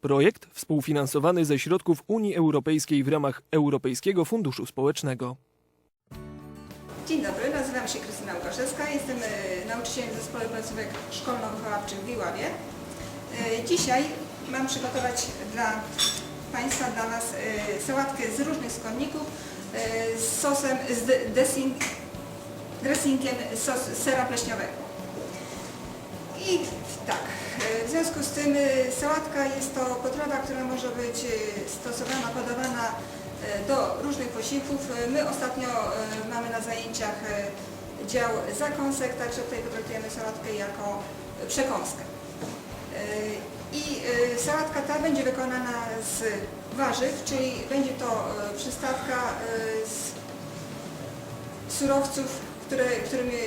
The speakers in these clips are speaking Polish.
Projekt współfinansowany ze środków Unii Europejskiej w ramach Europejskiego Funduszu Społecznego. Dzień dobry, nazywam się Krystyna Łukaszewska, jestem e, nauczycielem w Zespole Placówek Szkolno-Wychowawczych w Iławie. E, Dzisiaj mam przygotować dla Państwa, dla Was e, sałatkę z różnych składników z sosem, z dressingiem sos sera pleśniowego. I tak, e, w związku z tym e, sałatka jest to potrawa, która może być e, stosowana, podawana do różnych posiłków. My ostatnio mamy na zajęciach dział zakąsek, także tutaj potraktujemy sałatkę jako przekąskę. I sałatka ta będzie wykonana z warzyw, czyli będzie to przystawka z surowców, które, którymi,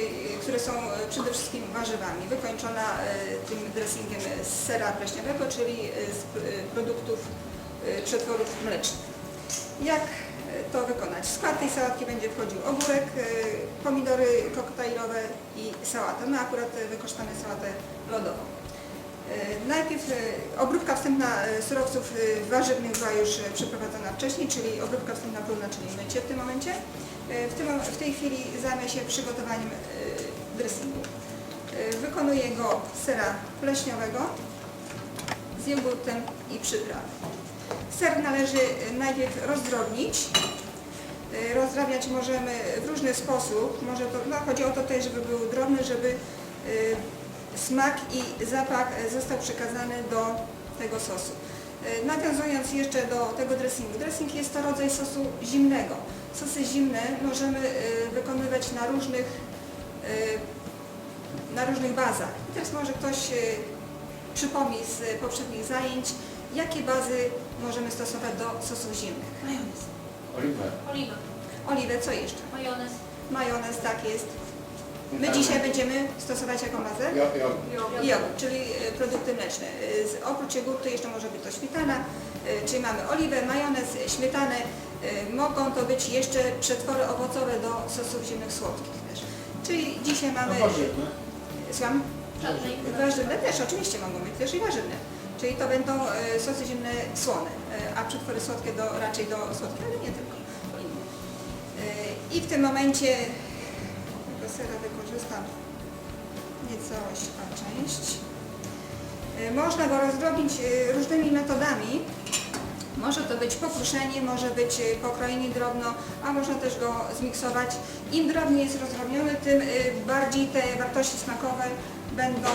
które są e, przede wszystkim warzywami, wykończona e, tym dressingiem z sera pleśniowego, czyli e, z produktów przetworów mlecznych. Jak to wykonać? W skład tej sałatki będzie wchodził ogórek, pomidory koktajlowe i sałata. My akurat wykorzystamy sałatę lodową. E, Najpierw e, obróbka wstępna e, surowców warzywnych była już przeprowadzona wcześniej, czyli obróbka wstępna pełna, czyli mycie w tym momencie. W, tym, w tej chwili zajmę się przygotowaniem dressingu. Wykonuję go sera pleśniowego z jogurtem i przypraw. Ser należy najpierw rozdrobnić. Rozdrabniać możemy w różny sposób. Może to, no, chodzi o to tutaj, żeby był drobny, żeby smak i zapach został przekazany do tego sosu. E, Nawiązując jeszcze do tego dressingu. Dressing jest to rodzaj sosu zimnego. Sosy zimne możemy e, wykonywać na różnych, e, na różnych bazach. I teraz może ktoś przypomni z poprzednich zajęć, jakie bazy możemy stosować do sosów zimnych. Majonez. Oliwę. Oliwa, Oliwę, co jeszcze? majonez, Majonez, tak jest. My dzisiaj będziemy stosować jaką bazę? Jo, jo. jogurt. Czyli e, produkty mleczne. E, Oprócz jogurtu jeszcze może być to śmietana, e, czyli mamy oliwę, majonez, śmietanę. Mogą to być jeszcze przetwory owocowe do sosów zimnych słodkich też. Czyli dzisiaj mamy... No warzywne. Słucham? Warzywne też oczywiście mogą być też i warzywne. Czyli to będą sosy zimne słone, a przetwory słodkie do, raczej do słodkich, ale nie tylko. I w tym momencie sera wykorzystam niecałość, a część. E, Można go rozdrobnić e, różnymi metodami. Może to być pokruszenie, może być e, pokrojenie drobno, a można też go zmiksować. Im drobniej jest rozdrobniony, tym bardziej te wartości smakowe będą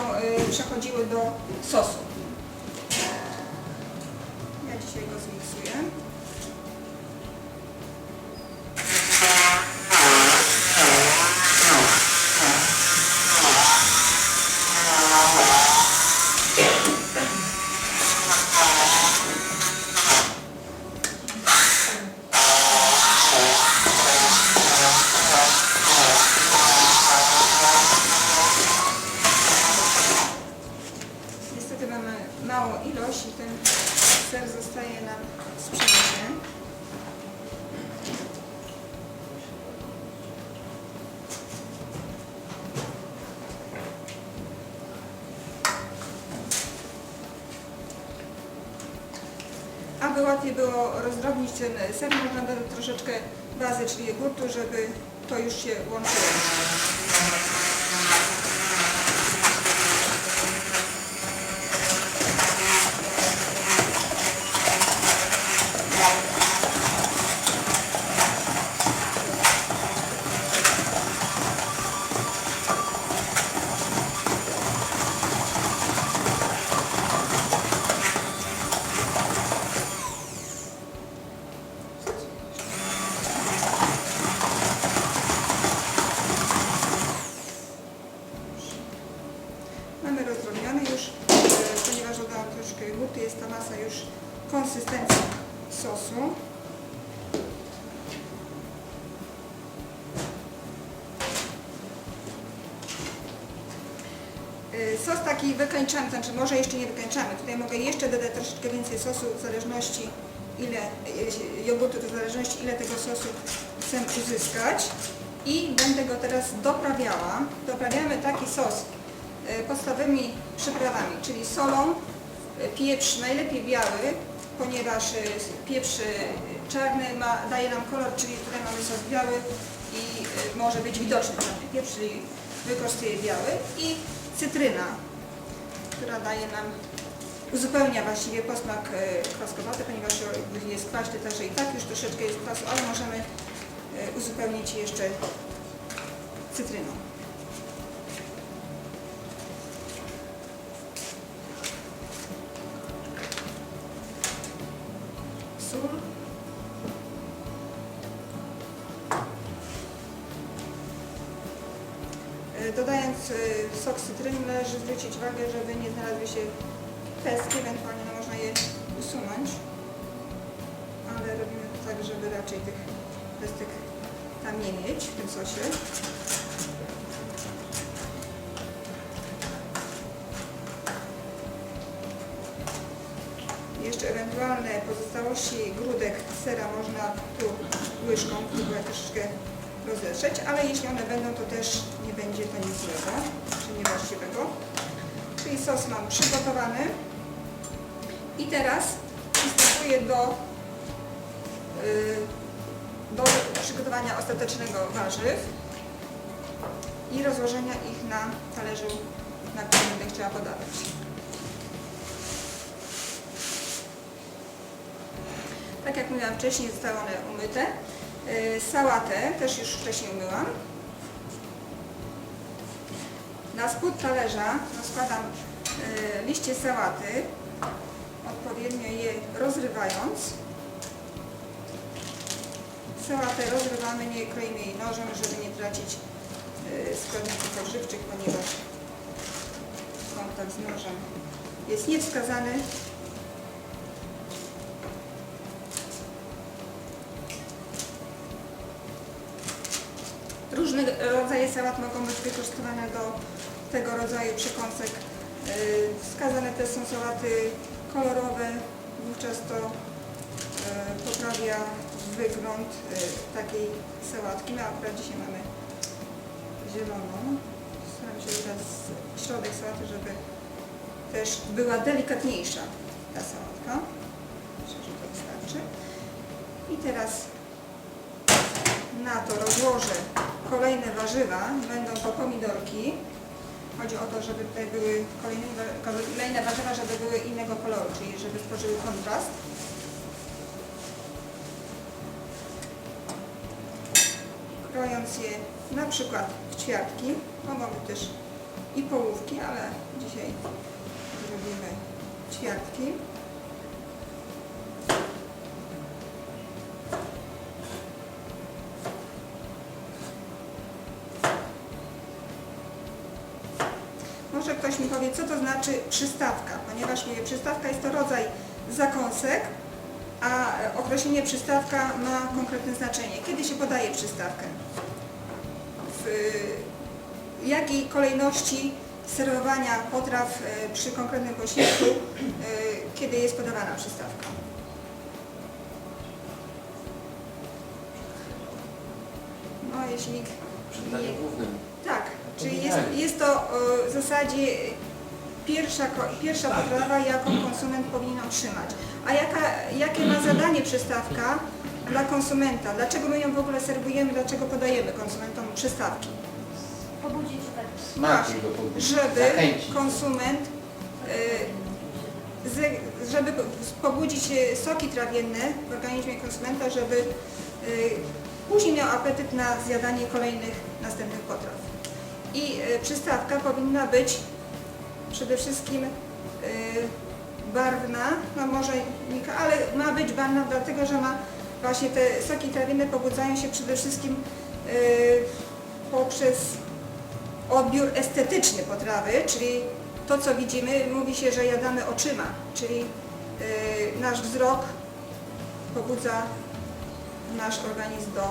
przechodziły do sosu. Ja dzisiaj go zmiksuję. Niestety mamy małą ilość i ten ser zostaje nam sprzedany. Aby łatwiej było rozdrobnić ten ser, można dodać troszeczkę bazy, czyli jogurtu, żeby to już się łączyło. Mamy rozdrobniony już, e, ponieważ dodałam troszkę jogurtu, jest ta masa już konsystencji E, Sos taki wykańczamy, znaczy może jeszcze nie wykańczamy. Tutaj mogę jeszcze dodać troszeczkę więcej sosu w zależności ile e, jogurtu, w zależności ile tego sosu chcę uzyskać. I będę go teraz doprawiała. Doprawiamy taki sos e, podstawowymi przyprawami, czyli solą, Pieprz najlepiej biały, ponieważ y, pieprz y, czarny ma, daje nam kolor, czyli tutaj mamy sos biały i y, może być widoczny czarny pieprz, czyli wykorzystuję biały i cytryna, która daje nam, uzupełnia właściwie posmak kwaskowaty, ponieważ jest kwaśny, także i tak już troszeczkę jest kwasu, ale możemy uzupełnić jeszcze cytryną. Sól. E, Dodając e, sok cytryny należy zwrócić uwagę, żeby nie znalazły się pestki, ewentualnie no, można je usunąć. Ale robimy to tak, żeby raczej tych pestek tam nie mieć w tym sosie. Jeszcze ewentualne pozostałości grudek sera można tu łyżką próbować troszeczkę rozetrzeć, ale jeśli one będą, to też nie będzie to nic złego, czy niewłaściwego. Czyli sos mam przygotowany. I teraz przystępuję do, y, do przygotowania ostatecznego warzyw i rozłożenia ich na talerzu, na którym będę chciała podawać. Tak jak mówiłam wcześniej, zostały one umyte. Yy, Sałatę też już wcześniej umyłam. Na spód talerza rozkładam yy, liście sałaty, odpowiednio je rozrywając. Sałatę rozrywamy, nie kroimy jej nożem, żeby nie tracić yy, składników odżywczych, ponieważ kontakt z nożem jest niewskazany. Różne rodzaje sałat mogą być wykorzystywane do tego rodzaju przekąsek. Yy, Wskazane też są sałaty kolorowe, wówczas to yy, poprawia wygląd yy, takiej sałatki. My akurat dzisiaj mamy zieloną. Staram się teraz środek sałaty, żeby też była delikatniejsza ta sałatka. Myślę, że to wystarczy. I teraz na to rozłożę kolejne warzywa, będą to pomidorki. Chodzi o to, żeby były kolejne, kolejne warzywa, żeby były innego koloru, czyli żeby stworzyły kontrast. Krojąc je na przykład w ćwiartki, mogą też i połówki, ale dzisiaj zrobimy ćwiartki. Może ktoś mi powie, co to znaczy przystawka, ponieważ mówię, przystawka jest to rodzaj zakąsek, a określenie przystawka ma konkretne znaczenie. Kiedy się podaje przystawkę? W jakiej kolejności serwowania potraw y, przy konkretnym posiłku, y, kiedy jest podawana przystawka? No, jeśli nikt Przy daniu głównym. Tak, czyli jest, jest to e, w zasadzie pierwsza, pierwsza potrawa, jaką konsument powinien otrzymać. A jaka, jakie ma zadanie przystawka dla konsumenta? Dlaczego my ją w ogóle serwujemy, dlaczego podajemy konsumentom przystawki? Pobudzić pobudzić. Żeby konsument, e, żeby pobudzić e, soki trawienne w organizmie konsumenta, żeby później miał apetyt na zjadanie kolejnych następnych potraw. I e, przystawka powinna być przede wszystkim e, barwna, no może ale ma być barwna dlatego, że ma właśnie te soki trawienne pobudzają się przede wszystkim e, poprzez odbiór estetyczny potrawy, czyli to co widzimy, mówi się, że jadamy oczyma, czyli nasz wzrok pobudza nasz organizm do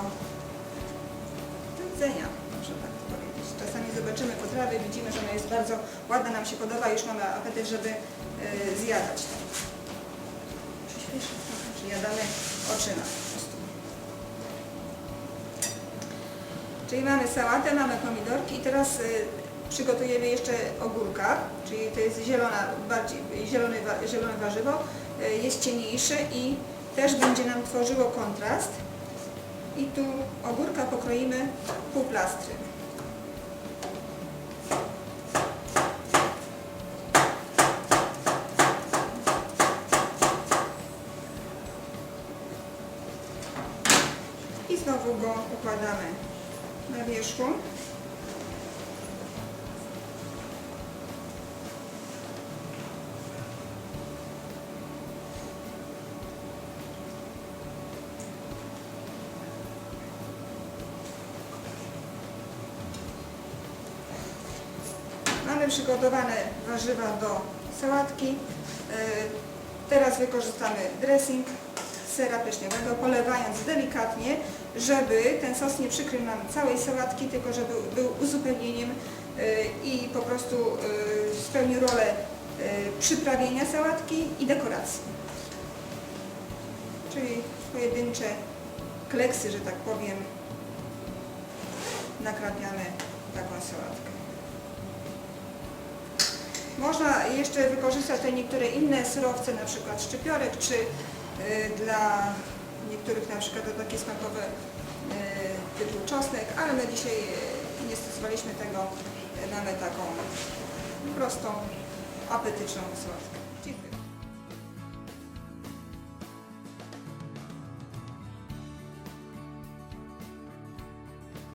jedzenia, można tak powiedzieć. Czasami zobaczymy potrawy, widzimy, że ona jest bardzo ładna, nam się podoba, już mamy apetyt, żeby y, zjadać. Czyli jadamy oczyma. Czyli mamy sałatę, mamy pomidorki i teraz y, przygotujemy jeszcze ogórka, czyli to jest zielona, bardziej, zielone, zielone warzywo, e, jest cieniejsze i też będzie nam tworzyło kontrast. I tu ogórka pokroimy pół plastry. I znowu go układamy na wierzchu. Mamy przygotowane warzywa do sałatki. Yy, Teraz wykorzystamy dressing sera pleśniowego, polewając delikatnie, żeby ten sos nie przykrył nam całej sałatki, tylko żeby był uzupełnieniem yy, i po prostu yy, spełnił rolę yy, przyprawienia sałatki i dekoracji. Czyli pojedyncze kleksy, że tak powiem, nakrapiamy taką sałatkę. Można jeszcze wykorzystać te niektóre inne surowce, na przykład szczypiorek, czy y, dla niektórych na przykład takie smakowe y, typu czosnek, ale my dzisiaj y, nie stosowaliśmy tego. Y, Mamy taką prostą, apetyczną. Dziękuję.